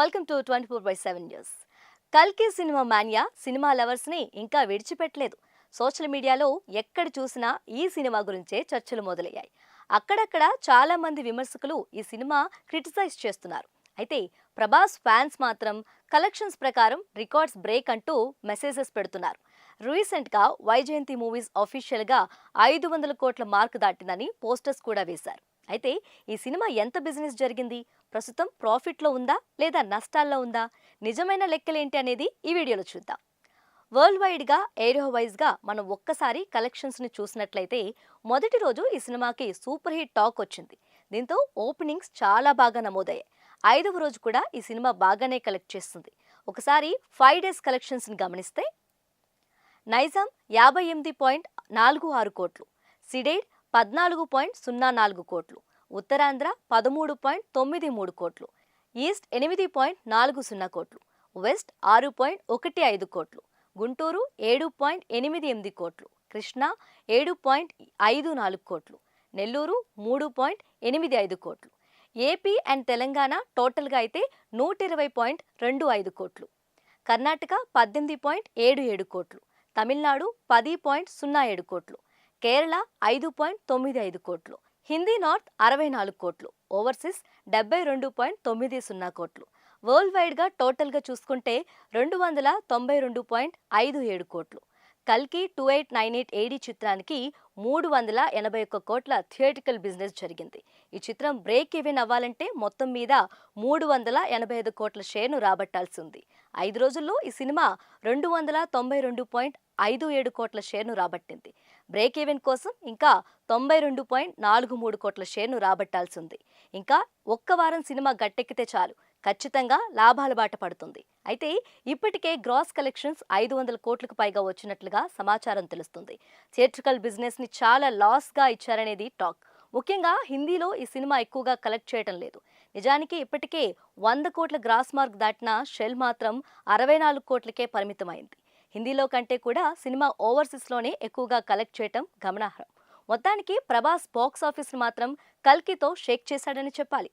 Welcome to twenty four by seven news కల్కి cinema Manya cinema లవర్స్ని ఇంకా విడిచిపెట్టలేదు. సోషల్ మీడియాలో ఎక్కడ చూసినా ఈ సినిమా గురించే చర్చలు మొదలయ్యాయి. అక్కడక్కడ చాలా మంది విమర్శకులు ఈ సినిమా క్రిటిసైజ్ చేస్తున్నారు. అయితే ప్రభాస్ ఫ్యాన్స్ మాత్రం కలెక్షన్స్ ప్రకారం రికార్డ్స్ బ్రేక్ అంటూ మెసేజెస్ పెడుతున్నారు. రీసెంట్గా వైజయంతి మూవీస్ అఫీషియల్గా ఐదు వందల కోట్ల మార్క్ దాటిందని పోస్టర్స్ కూడా వేశారు. అయితే ఈ సినిమా ఎంత బిజినెస్ జరిగింది? ప్రస్తుతం ప్రాఫిట్లో ఉందా? లేదా నష్టాల్లో ఉందా? నిజమైన లెక్కలేంటి అనేది ఈ వీడియోలో చూద్దాం. వరల్డ్ వైడ్గా ఏరియో వైజ్గా మనం ఒక్కసారి కలెక్షన్స్ని చూసినట్లయితే మొదటి రోజు ఈ సినిమాకి సూపర్ హిట్ టాక్ వచ్చింది. దీంతో ఓపెనింగ్స్ చాలా బాగా నమోదయ్యాయి. ఐదవ రోజు కూడా ఈ సినిమా బాగానే కలెక్ట్ చేస్తుంది. ఒకసారి ఫైవ్ డేస్ కలెక్షన్స్ని గమనిస్తే నైజాం యాభై ఎనిమిది పాయింట్ నాలుగు ఆరు కోట్లు సిడేడ్ పద్నాలుగు పాయింట్ సున్నా నాలుగు కోట్లు ఉత్తరాంధ్ర పదమూడు పాయింట్ తొమ్మిది మూడు కోట్లు ఈస్ట్ ఎనిమిది పాయింట్ నాలుగు సున్నా కోట్లు వెస్ట్ ఆరు పాయింట్ ఒకటి ఐదు కోట్లు గుంటూరు ఏడు పాయింట్ ఎనిమిది ఎనిమిది కోట్లు కృష్ణా ఏడు పాయింట్ ఐదు నాలుగు కోట్లు నెల్లూరు మూడు పాయింట్ ఎనిమిది ఐదు కోట్లు. ఏపీ అండ్ తెలంగాణ టోటల్గా అయితే నూట ఇరవై పాయింట్ రెండు ఐదు కోట్లు. కర్ణాటక పద్దెనిమిది పాయింట్ ఏడు ఏడు కోట్లు. తమిళనాడు పది పాయింట్ సున్నా ఏడు కోట్లు. కేరళ ఐదు పాయింట్ తొమ్మిది ఐదు కోట్లు హిందీ నార్త్ అరవై నాలుగు కోట్లు ఓవర్సీస్ డెబ్బై రెండు పాయింట్ తొమ్మిది సున్నా కోట్లు. వరల్డ్ వైడ్గా టోటల్గా చూసుకుంటే రెండు వందల తొంభై రెండు పాయింట్ ఐదు ఏడు కోట్లు. కల్కి two eight nine eight AD చిత్రానికి మూడు వందల ఎనభై ఒక్క కోట్ల థియేటికల్ బిజినెస్ జరిగింది. ఈ చిత్రం బ్రేక్ ఈవెన్ అవ్వాలంటే మొత్తం మీద మూడు వందల ఎనభై ఐదు కోట్ల షేర్ను రాబట్టాల్సి ఉంది. ఐదు రోజుల్లో ఈ సినిమా రెండు వందల తొంభై రెండు పాయింట్ ఐదు ఏడు కోట్ల షేర్ను రాబట్టింది. బ్రేక్ ఈవెన్ కోసం ఇంకా తొంభై రెండు పాయింట్ నాలుగు మూడు కోట్ల షేర్ను రాబట్టాల్సి ఉంది ఇంకా ఒక్క వారం సినిమా గట్టెక్కితే చాలు. ఖచ్చితంగా లాభాల బాట పడుతుంది. అయితే ఇప్పటికే గ్రాస్ కలెక్షన్స్ ఐదు వందల కోట్లకు పైగా వచ్చినట్లుగా సమాచారం తెలుస్తుంది. థియేట్రికల్ బిజినెస్ని చాలా లాస్గా ఇచ్చారనేది టాక్. ముఖ్యంగా హిందీలో ఈ సినిమా ఎక్కువగా కలెక్ట్ చేయడం లేదు. నిజానికి ఇప్పటికే వంద కోట్ల గ్రాస్ మార్క్ దాటిన షెల్ మాత్రం అరవై నాలుగు కోట్లకే పరిమితమైంది. హిందీలో కంటే కూడా సినిమా ఓవర్సీస్లోనే ఎక్కువగా కలెక్ట్ చేయటం గమనార్హం. మొత్తానికి ప్రభాస్ బాక్స్ ఆఫీస్ను మాత్రం కల్కితో షేక్ చేశాడని చెప్పాలి.